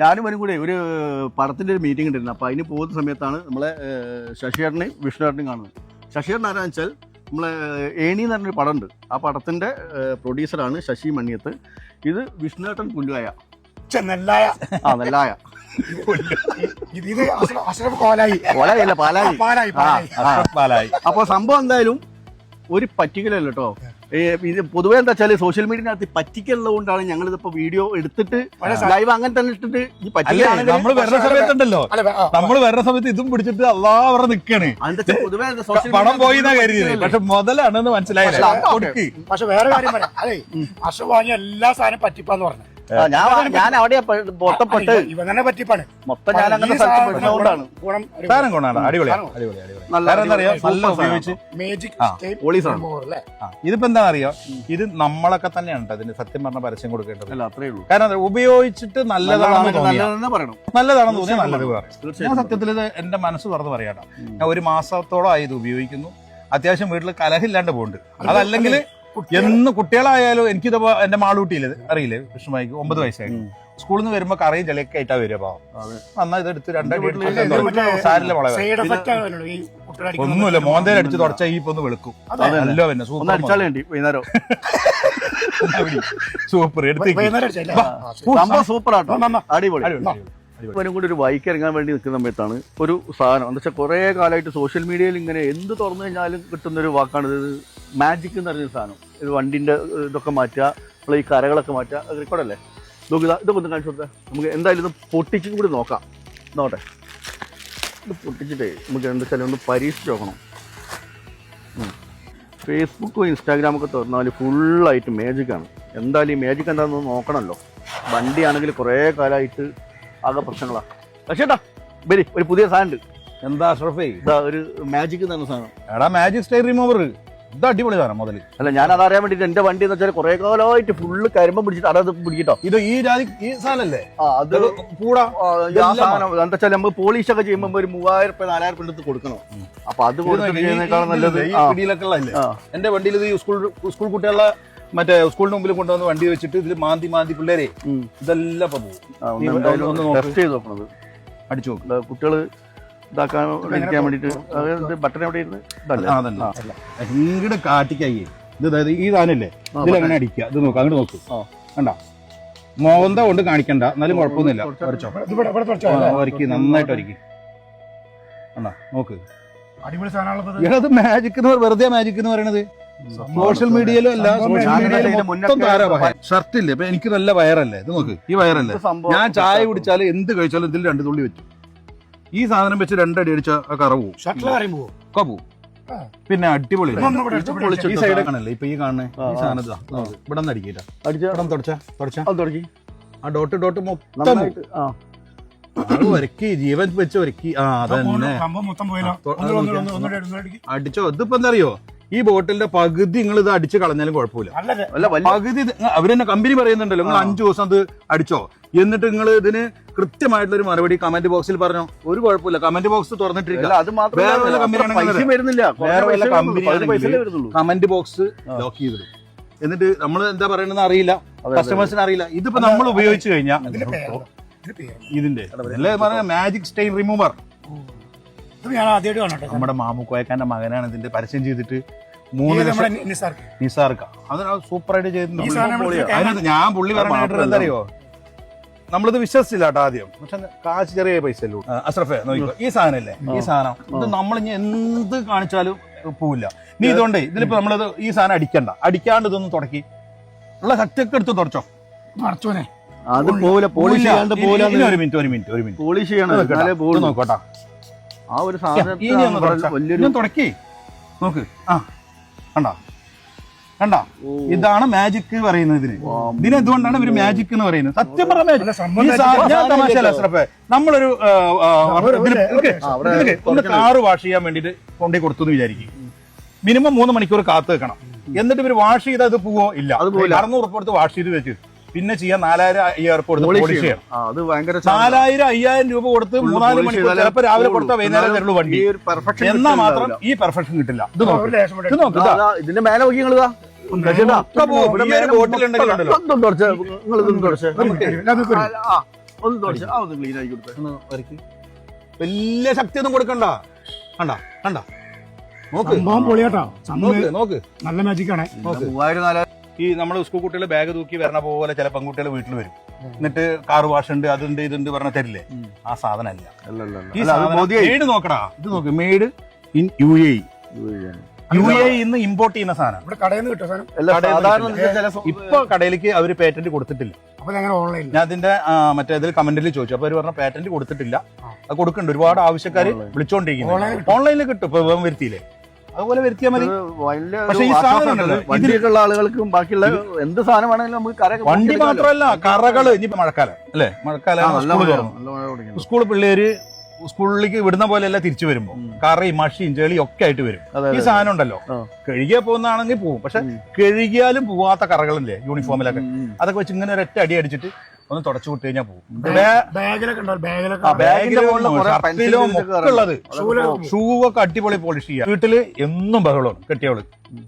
ഞാനും വരും കൂടെ ഒരു പടത്തിന്റെ ഒരു മീറ്റിംഗ് ഉണ്ടായിരുന്നു. അപ്പോൾ അതിന് പോകുന്ന സമയത്താണ് നമ്മളെ ശശിയേട്ടനെയും വിഷ്ണുവേട്ടനെയും കാണുന്നത്. ശശിയേട്ടൻ ആരാന്ന് വെച്ചാൽ നമ്മളെ ഏണി എന്ന് പറഞ്ഞൊരു പടമുണ്ട്. ആ പടത്തിന്റെ പ്രൊഡ്യൂസറാണ് ശശി മണിയത്ത്. ഇത് വിഷ്ണുവേട്ടൻ ചെന്നല്ലായ ആ നെല്ലായ. പാലായി. പാലായി. അപ്പോൾ സംഭവം എന്തായാലും ഒരു പറ്റിക്കലല്ലോ കേട്ടോ. ഇത് പൊതുവേ എന്താ വെച്ചാൽ സോഷ്യൽ മീഡിയനകത്ത് പറ്റിക്കുള്ളത് കൊണ്ടാണ് ഞങ്ങൾ ഇതിപ്പോ വീഡിയോ എടുത്തിട്ട് ലൈവ് അങ്ങനെ തന്നെ ഇട്ടിട്ട് ഈ നമ്മൾ നമ്മൾ വരുന്ന സമയത്തുണ്ടല്ലോ. നമ്മൾ വരുന്ന സമയത്ത് ഇതും പിടിച്ചിട്ട് അള്ളാ അവിടെ നിക്കാണ്. പൊതുവേ പണം പോയി കരുതിയത്? പക്ഷെ മുതലാണെന്ന് മനസ്സിലായില്ല. പക്ഷെ വേറെ കാര്യം പറയാം. അതെ അഷ്റഫ് വാങ്ങിയ എല്ലാ സാധനം പറ്റിപ്പാന്ന് പറഞ്ഞു. ഞാൻ ഞാൻ അവിടെ പൊട്ടപ്പെട്ട്. പറ്റിപ്പാണ് മൊത്തം ഞാൻ അങ്ങനെ കൊണ്ടാണ്. അടിപൊളി. അടിപൊളി നല്ല അറിയോ? നല്ല ഉപയോഗിച്ച് ആ, ഇതിപ്പോ എന്താ അറിയോ? ഇത് നമ്മളൊക്കെ തന്നെയാണ് അതിന് സത്യം പറഞ്ഞ പരസ്യം കൊടുക്കേണ്ടത്. കാരണം ഉപയോഗിച്ചിട്ട് നല്ലതാണെന്ന് നല്ലതാണെന്ന് തോന്നിയാൽ നല്ലത് വേറെ. ഞാൻ സത്യത്തിൽ ഇത് എന്റെ മനസ്സ് തുറന്ന് പറയാട്ടോ ഞാൻ ഒരു മാസത്തോളം ആയി ഇത് ഉപയോഗിക്കുന്നു. അത്യാവശ്യം വീട്ടിൽ കലഹില്ലാണ്ട് പോകുന്നുണ്ട് അതല്ലെങ്കിൽ എന്ന് കുട്ടികളായാലും എനിക്കിത് എന്റെ മാളൂട്ടിയില്ല അറിയില്ലേ വിഷ്ണുമായിക്ക് ഒമ്പത് വയസ്സായി സ്കൂളിൽ നിന്ന് വരുമ്പോ കറിയും ചെളിയൊക്കെ ആയിട്ടാ വരിക പാവം. അതെ. വന്നാൽ ഇത് എടുത്ത് രണ്ടടി വീട്ടിൽ എടുത്ത് ഇത് തുടച്ച് മറ്റേ സാരില്ല മുളക്. സൈഡ് എഫക്റ്റ് ആണല്ലോ ഈ കുട്ടികളടിക്കുന്നത് ഒന്നുമില്ല മോന്തേൽ അടിച്ച് തുടച്ച ഈ ഇപ്പൊ ഒന്ന് വെളുക്കും. അതെ. നല്ല പിന്നെ സൂപ്പർ അടിച്ചാലേ വേണ്ടി വൈകുന്നേരം. സൂപ്പർ. സംഭവം സൂപ്പർ ആട്ടോ അടിപൊളി. ഇവനും കൂടി ഒരു ബൈക്ക് ഇറങ്ങാൻ വേണ്ടി നിൽക്കുന്ന സമയത്താണ് ഒരു സാധനം. എന്താ വെച്ചാൽ കുറേ കാലമായിട്ട് സോഷ്യൽ മീഡിയയിൽ ഇങ്ങനെ എന്ത് തുറന്നു കഴിഞ്ഞാലും കിട്ടുന്ന ഒരു വാക്കാണ് ഇത് മാജിക് എന്ന് പറഞ്ഞൊരു സാധനം. ഇത് വണ്ടിന്റെ ഇതൊക്കെ മാറ്റുക നമ്മൾ ഈ കരകളൊക്കെ മാറ്റുക. അത് റെക്കോർഡല്ലേ ഇതാ ഇതൊക്കെ ഒന്ന് കാണിച്ചു കൊടുത്താൽ നമുക്ക് എന്തായാലും ഇത് പൊട്ടിച്ചും കൂടി നോക്കാം. നോട്ടെ ഇത് പൊട്ടിച്ചിട്ടേ നമുക്ക് എന്ത് വെച്ചാൽ ഒന്ന് പരീക്ഷിച്ച് നോക്കണം. ഫേസ്ബുക്കും ഇൻസ്റ്റാഗ്രാമൊക്കെ തുറന്നാൽ ഫുള്ളായിട്ട് മാജിക്കാണ് എന്തായാലും ഈ മാജിക് എന്താണെന്ന് നോക്കണമല്ലോ വണ്ടിയാണെങ്കിൽ കുറേ കാലമായിട്ട് ആകെ പ്രശ്നങ്ങളാണ് പക്ഷേ വരി ഒരു പുതിയ സാധനം ഉണ്ട് എന്താ അഷ്റഫേ? ഒരു മാജിക് തന്നെ പറഞ്ഞ സാധനം. എടാ മാജിക് സ്റ്റൈൽ റിമൂവർ ഇത് അടിപൊളി സാധനം മുതൽ അല്ല ഞാൻ അതറിയാൻ വേണ്ടിട്ട് എന്റെ വണ്ടി എന്ന് വെച്ചാൽ കുറെ കാലമായിട്ട് ഫുള്ള് കരിമ്പം പിടിച്ചിട്ട് അടത് പിടിക്കട്ടോ. ഇത് ഈ ജാതി ഈ സാധനല്ലേ? അത് കൂടാ സാധനം. എന്താ വെച്ചാൽ നമ്മൾ പോളിഷ് ഒക്കെ ചെയ്യുമ്പോൾ ഒരു മൂവായിരം രൂപ നാലായിരം രൂപ എടുത്ത് കൊടുക്കണം. അപ്പൊ അത് കൊടുക്കുന്നതിനേക്കാളും നല്ലത് ഈ ആ, പിടിയിലൊക്കെ ഉള്ളതല്ലേ എന്റെ വണ്ടിയിൽ ഇത് സ്കൂൾ സ്കൂൾ കുട്ടികളെ മറ്റേ സ്കൂളിന് മുമ്പിൽ കൊണ്ടുവന്ന് വണ്ടി വെച്ചിട്ട് ഇതിൽ മാന്തി മാന്തി പിള്ളേരെ ഇതെല്ലാം പോകും അടിച്ചു നോക്ക്. കുട്ടികൾ ഇതാക്കാൻ ഇരിക്കാൻ വേണ്ടിയിട്ട്. ബട്ടൺ എവിടെ ഇരുന്ന്? ഇതല്ലേ? ഇങ്ങോട്ട് കാട്ടിക്കായി. ഇത് അതായത് ഈ സാധനല്ലേ ഇതിലെങ്ങനെ അടിക്കുക? ഇത് നോക്ക് അങ്ങോട്ട് നോക്ക്. കണ്ട? മോന്ത കൊണ്ട് കാണിക്കണ്ട. എന്നാലും കുഴപ്പമൊന്നുമില്ല. ഒരുക്കി നന്നായിട്ട് ഒരുക്കി. കണ്ട? നോക്ക്. അത് മാജിക് എന്ന് വെറുതെ മാജിക് എന്ന് പറയണത്. സോഷ്യൽ മീഡിയയിലും അല്ല സോഷ്യൽ മീഡിയയിൽ മൊത്തം മുന്നൊക്കെ താര ഷർട്ട് ഇല്ലേ ഇപ്പൊ എനിക്ക് നല്ല വയറല്ലേ? ഇത് നോക്ക്. ഈ വയറല്ലേ? ഞാൻ ചായ കുടിച്ചാൽ എന്ത് കഴിച്ചാലും ഇതിൽ രണ്ട് തുള്ളി വെച്ചു ഈ സാധനം വെച്ച് രണ്ടടി അടിച്ച ആ കറ പോവും. ഷട്ടിൽ അറിയുമ്പോ ഒക്കെ പോവും. ആ. പിന്നെ അടിപൊളി. ഈ സൈഡ് കാണല്ലേ ഇപ്പൊ ഈ കാണുന്നേ ഈ സാധനം ഇതാ. നോക്ക്. ഇവിടെ നിന്ന് അടിക്കില്ല അടിച്ച ഇവിടെ തുടച്ച. തുടച്ച. അത് തുടങ്ങി ആ ഡോട്ട് ഡോട്ട് മൊത്തം ഒരുക്കി ജീവൻ വെച്ച് ഒരുക്കി. ആ അതന്നെ. അടിച്ചോ? ഇതിപ്പോ എന്താ അറിയോ? ഈ ബോട്ടിലിന്റെ പകുതി നിങ്ങൾ ഇത് അടിച്ച് കളഞ്ഞാലും കുഴപ്പമില്ല. പകുതി അവരെന്നെ കമ്പനി പറയുന്നുണ്ടല്ലോ നിങ്ങൾ അഞ്ചു ദിവസം അത് അടിച്ചോ? എന്നിട്ട് നിങ്ങൾ ഇതിന് കൃത്യമായിട്ടുള്ള ഒരു മറുപടി കമന്റ് ബോക്സിൽ പറഞ്ഞു? ഒരു കുഴപ്പമില്ല. കമന്റ് ബോക്സ് തുറന്നിട്ടിരിക്കുക. അത് വരുന്നുള്ളൂ. കമന്റ് ബോക്സ് ലോക്ക് ചെയ്തിടും എന്നിട്ട് നമ്മൾ എന്താ പറയണെന്ന് അറിയില്ല. കസ്റ്റമേഴ്സിന് അറിയില്ല. ഇതിപ്പോ നമ്മൾ ഉപയോഗിച്ചു കഴിഞ്ഞാൽ ഇതിന്റെ മാജിക് സ്റ്റൈൻ റിമൂവർ നമ്മുടെ മാമുക്കോയക്കാന്റെ മകനാണ് ഇതിന്റെ പരസ്യം ചെയ്തിട്ട് മൂന്ന് നിസാർക്ക്. അത് സൂപ്പറായിട്ട് ചെയ്തിട്ടുണ്ട്. ഞാൻ പുള്ളി പറഞ്ഞിട്ട് എന്താ അറിയോ? നമ്മളിത് വിശ്വസിച്ചില്ല കേട്ടോ ആദ്യം. പക്ഷെ കാശ് ചെറിയ പൈസ അല്ലേ ഉള്ളൂ. ആ, അഷ്റഫേ നോക്കിക്കോ. ഈ സാധനല്ലേ? ഈ സാധനം. ഇത് നമ്മൾ ഇനി എന്ത് കാണിച്ചാലും പോവില്ല. നീ ഇതുകൊണ്ടേ ഇതിലിപ്പോ നമ്മളിത് ഈ സാധനം അടിക്കണ്ട. അടിക്കാണ്ട് ഇതൊന്നും തുടക്കി. ഉള്ള കറ്റൊക്കെ എടുത്ത് തുടച്ചോ. മറച്ചോനെ. അത് പോലെ പോളിഷ് ഇല്ല, ചെയ്യാണ്ട് ഇനി- പോലെ ഇനി ഒരു മിനിറ്റ് ഒരു മിനിറ്റ് ഒരു മിനിറ്റ്. പോളിഷ് ചെയ്യണം. എന്നാലേ ഇത് നോക്കോട്ടാ. ആ ഒരു സാധനം ഒന്ന് സാധനത്തിന് തുടച്ചാ. വലിയൊരു ഇനി ഒന്ന് തുടക്കി. നോക്ക്. ആ. കണ്ട? കണ്ട. ഇതാണ് മാജിക് പറയുന്നത് ഇതിന്. ഇതിന് എന്തുകൊണ്ടാണ് ഇവർ മാജിക് എന്ന് പറയുന്നത്? സത്യം പറഞ്ഞ അഷ്റഫേ നമ്മളൊരു ഒന്ന് കാറ് വാഷ് ചെയ്യാൻ വേണ്ടിട്ട് കൊണ്ടേ കൊടുത്തു എന്ന് വിചാരിക്കും. മിനിമം മൂന്ന് മണിക്കൂർ കാത്തു വെക്കണം. എന്നിട്ട് ഇവർ വാഷ് ചെയ്താൽ അത് പോവോ? ഇല്ല. അറുന്നൂറ് ഉറപ്പ് കൊടുത്ത് വാഷ് ചെയ്ത് വെച്ച്. പിന്നെ ചെയ്യാൻ നാലായിരം അയ്യായിരം ഉറപ്പ് കൊടുത്ത് പോളിഷ് ചെയ്യണം. നാലായിരം അയ്യായിരം രൂപ കൊടുത്ത് മൂന്നാൽ മണിക്കൂർ ചിലപ്പോ ചിലപ്പോൾ രാവിലെ കൊടുത്ത കൊടുത്താൽ വൈകുന്നേരം തരുള്ളൂ വണ്ടി. ഈ ഒരു perfection എന്നാ മാത്രം ഈ പെർഫെക്ഷൻ കിട്ടില്ല. ഇത് നോക്കാം. ഇതിന്റെ മേലെ നോക്കി വലിയ ശക്തി ഒന്നും കൊടുക്കണ്ട. കണ്ട കണ്ട. നോക്ക്. പൊളിയാട്ടാ. പൊളിയാട്ടോ നോക്ക് നോക്ക്. നല്ല മാജിക് ആണ്. നോക്ക്. മൂവായിരം നാലായിരം ഈ നമ്മുടെ സ്കൂൾ കുട്ടികൾ ബാഗ് തൂക്കി വരണ പോലെ ചില പെൺകുട്ടികൾ വീട്ടിൽ വരും. എന്നിട്ട് കാർ വാഷ് ഉണ്ട് അതുണ്ട് ഇതുണ്ട് പറഞ്ഞ തരില്ലേ? ആ സാധനം അല്ല ഈ സാധനം മെയ്ഡ് നോക്കടാ. ഇത് നോക്ക്. Made in U A U A ഇന്ന് ഇമ്പോർട്ട് ചെയ്യുന്ന സാധനം. ഇവിടെ കടയിൽ നിന്ന് കിട്ടും സാധനം. അല്ല കടയിൽ സാധാരണ. ചില സോ- ഇപ്പൊ കടയിലേക്ക് അവർ പേറ്റന്റ് കൊടുത്തിട്ടില്ല. അപ്പൊ ഞങ്ങൾ ഓൺലൈനിൽ ഞാൻ അതിന്റെ ആ, മറ്റേ ഇതിൽ കമന്റിൽ ചോദിച്ചു. അപ്പൊ അവർ പറഞ്ഞ പേറ്റന്റ് കൊടുത്തിട്ടില്ല. അത് കൊടുക്കുന്നുണ്ട് ഒരുപാട് ആവശ്യക്കാർ Online. വിളിച്ചോണ്ടിരിക്കുന്നു കിട്ടും. ഓൺലൈനിൽ കിട്ടും. ഇപ്പൊ ഇവൻ വരുത്തിയില്ലേ? അതുപോലെ വരുത്തിയാൽ മതി. ഇത് വലിയ പക്ഷേ ഈ ആശ്വാസം സാധനം ഉണ്ട്. ഉണ്ടല്ലോ, ഇത് വണ്ടിയൊക്കെ ഉള്ള ആളുകൾക്കും ബാക്കിയുള്ള എന്ത് സാധനം വേണമെങ്കിലും നമുക്ക് കര വണ്ടി മാത്രമല്ല കറകൾ. ഇനി മഴക്കാലം. അല്ലേ? മഴക്കാലം സ്കൂൾ തുറന്നു. സ്കൂൾ പിള്ളേര് സ്കൂളിലേക്ക് വിടുന്ന പോലെയല്ല തിരിച്ചു വരുമ്പോ. കറി കറയും മഷിയും ചെളിയും ഒക്കെ ആയിട്ട് വരും. ഈ സാധനം ഉണ്ടല്ലോ കഴുകിയാൽ കഴുകിയാ പോകുന്നതാണെങ്കിൽ പോവും പക്ഷെ. കഴുകിയാലും പോവാത്ത കറകളില്ലേ യൂണിഫോമിലൊക്കെ. അതൊക്കെ വെച്ച് ഇങ്ങനെ ഒരൊറ്റ അടി അടിച്ചിട്ട് ഒന്ന് തുടച്ചു വിട്ട് കഴിഞ്ഞാൽ പോകും. പോകും. പോകും. ഷൂ ഒക്കെ അടിപൊളി പോളിഷ് ചെയ്യാം. വീട്ടിൽ എന്നും ബഹളമാണ് കെട്ടിയവൾ.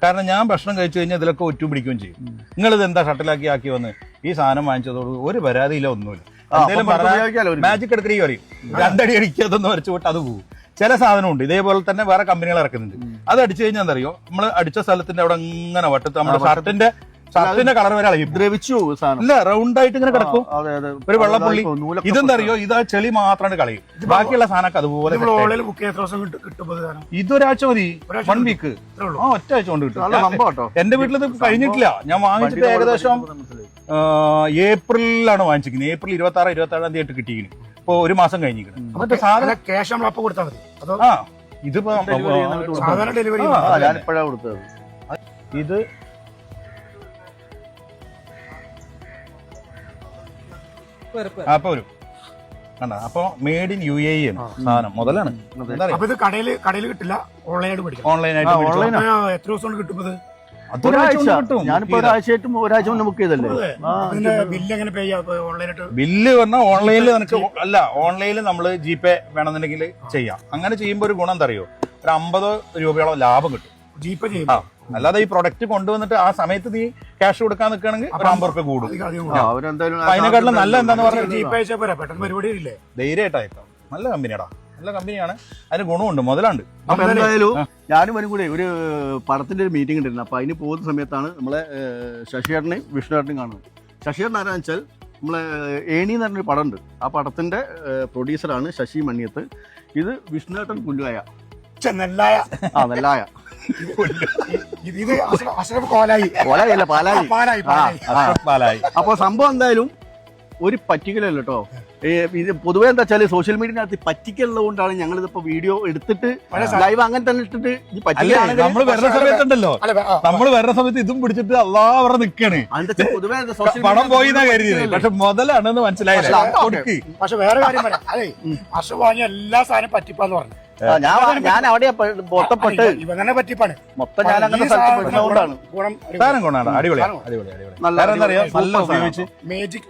കാരണം ഞാൻ ഭക്ഷണം കഴിച്ചു കഴിഞ്ഞാൽ ഇതിലൊക്കെ ഒറ്റ പിടിക്കുകയും ചെയ്യും. നിങ്ങളിത് എന്താ ഷട്ടിലാക്കി ആക്കി വന്ന് ഈ സാധനം വാങ്ങിച്ചതോട് ഒരു പരാതിയില്ല ഒന്നുമില്ല. മാജിക് എടുക്കണെങ്കിൽ പറയും. രണ്ടടി അടിക്കാതൊന്ന് വരച്ചു വിട്ട് അത് പോകും ചില സാധനമുണ്ട്. ഇതേപോലെ തന്നെ വേറെ കമ്പനികൾ ഇറക്കുന്നുണ്ട്. അത് അടിച്ചു കഴിഞ്ഞാൽ എന്തറിയോ നമ്മൾ അടിച്ച സ്ഥലത്തിന്റെ അവിടെ ഇങ്ങനെ വട്ടത്ത് നമ്മുടെ ഷർട്ടിന്റെ ഷർട്ടിന്റെ കളർ വരെ അളയും ദ്രവിച്ചു ഇല്ല റൗണ്ട് ആയിട്ട് ഇങ്ങനെ കിടക്കും. അതെ അതെ. ഒരു വെള്ളപ്പുള്ളി. ഇതെന്തറിയോ നൂലൊക്കെ ഇതെന്താ അറിയോ ഇത് ആ ചെളി മാത്രമാണ് കളയും. ബാക്കിയുള്ള സാധനമൊക്കെ അതുപോലെ ഇതൊരാഴ്ച മതി. വൺ വീക്ക് ഇത്രേ ഉള്ളൂ. ആ ഒറ്റ ആഴ്ച കൊണ്ട് കിട്ടും. നല്ല സംഭവം കേട്ടോ. എന്റെ വീട്ടിൽ ഇത് കഴിഞ്ഞിട്ടില്ല. ഞാൻ വാങ്ങിച്ചിട്ട് ഏകദേശം ഏപ്രിലാണ് വാങ്ങിച്ചിരിക്കുന്നത്. ഏപ്രിൽ ഇരുപത്തി ആറ് ഇരുപത്തി ഏഴാം തീയതി ആയിട്ട് കിട്ടിയിരിക്കുന്നു. ഇപ്പൊ ഒരു മാസം കഴിഞ്ഞിരിക്കുന്നു. എന്നിട്ട് സാധനം അല്ല ക്യാഷ് നമ്മൾ അപ്പൊ കൊടുത്താൽ മതി. അതോ ആ ഇതിപ്പോ സാധാരണ ഡെലിവറി കൊടുത്തത്. ഇത് അപ്പൊ വരും. കണ്ട? അപ്പൊ മെയ്ഡ് ഇൻ യു എ ആണ് സാധനം. മുതലാണ്. കടയിൽ കടയിൽ കിട്ടില്ല. ഓൺലൈനായിട്ട് ഓൺലൈനായിട്ട് എത്ര ദിവസം കൊണ്ട് കിട്ടുമ്പോൾ ഞാനിപ്പോ ബുക്ക് ചെയ്താൽ. ഒരാഴ്ചയായിട്ടും ഒരാഴ്ച കൊണ്ട് ബുക്ക് ചെയ്തല്ലേ? അതിന്റെ ബില്ല് എങ്ങനെ പേ ചെയ്യാം ഓൺലൈനായിട്ട്? ബില്ല് പറഞ്ഞാൽ ഓൺലൈനിൽ നിനക്ക് അല്ല ഓൺലൈനിൽ നമ്മൾ ജി പേ വേണമെന്നുണ്ടെങ്കിൽ ചെയ്യാം. അങ്ങനെ ചെയ്യുമ്പോൾ ഒരു ഗുണം എന്താ അറിയോ ഒരു അമ്പത് രൂപയോളം ലാഭം കിട്ടും. ജീപ്പ് ചെയ്യും. ആ അല്ലാതെ ഈ പ്രൊഡക്റ്റ് കൊണ്ടുവന്നിട്ട് ആ സമയത്ത് നീ ക്യാഷ് കൊടുക്കാൻ നിൽക്കുകയാണെങ്കിൽ ഒരു അമ്പത് റുപ്യ കൂടും. അതിനെക്കാട്ടിലും നല്ല എന്താന്ന് പറഞ്ഞാൽ ധൈര്യമായിട്ടായിട്ടോ നല്ല കമ്പനിയാടാ നല്ല കമ്പനിയാണ്. അതിന് ഗുണമുണ്ട് മുതലുണ്ട്. അപ്പൊ എന്തായാലും ഞാനും അവനും കൂടെ ഒരു പടത്തിന്റെ ഒരു മീറ്റിംഗ് ഉണ്ടായിരുന്നു അപ്പൊ അതിന് പോകുന്ന സമയത്താണ് നമ്മളെ ശശിയേട്ടനെയും വിഷ്ണുവേട്ടനെയും കാണുന്നത്. ശശിയേട്ടൻ ആരാന്ന് വെച്ചാൽ നമ്മളെ ഏണി എന്ന് പറഞ്ഞൊരു പടമുണ്ട്. ആ പടത്തിന്റെ പ്രൊഡ്യൂസറാണ് ശശി മണിയത്ത്. ഇത് വിഷ്ണുവേട്ടൻ പുല്ലുവായ. നെല്ലായ. ആ നെല്ലായ. അപ്പൊ സംഭവം എന്തായാലും ഒരു പറ്റിക്കലല്ലോ കേട്ടോ. ഇത് പൊതുവെ എന്താ വെച്ചാൽ സോഷ്യൽ മീഡിയനകത്ത് പറ്റിക്കുള്ളത് കൊണ്ടാണ് ഞങ്ങൾ ഇതിപ്പോ വീഡിയോ എടുത്തിട്ട് ലൈവ് അങ്ങനെ തന്നെ ഇട്ടിട്ട് നമ്മൾ വരുന്ന സമയത്തുണ്ടല്ലോ. നമ്മൾ വരുന്ന സമയത്ത് ഇതും പിടിച്ചിട്ട് അള്ളാ അവിടെ നിൽക്കാണ് അതിന്റെ പൊതുവെ പണം പോയി കരുതിയത്? പക്ഷെ മുതലാണെന്ന് മനസ്സിലായില്ല. പക്ഷെ വേറെ കാര്യം പറയാം. അതെ വാങ്ങിയ എല്ലാ സാധനം പറ്റിപ്പാന്ന് പറഞ്ഞു. ഞാൻ ഞാൻ അവിടെ പൊത്തപ്പെട്ട് ഇവനെ പറ്റിപ്പാണ്. മൊത്തം ഞാൻ അങ്ങനെ ഈ സ്ഥലത്ത് സാധനത്തിന് പെടുന്നതുകൊണ്ടാണ് ഗുണം സാധനം കൊണ്ടാണ്. അടിപൊളി അടിപൊളി നല്ല അറിയോ നല്ല ഉപയോഗിച്ച് മേജിക്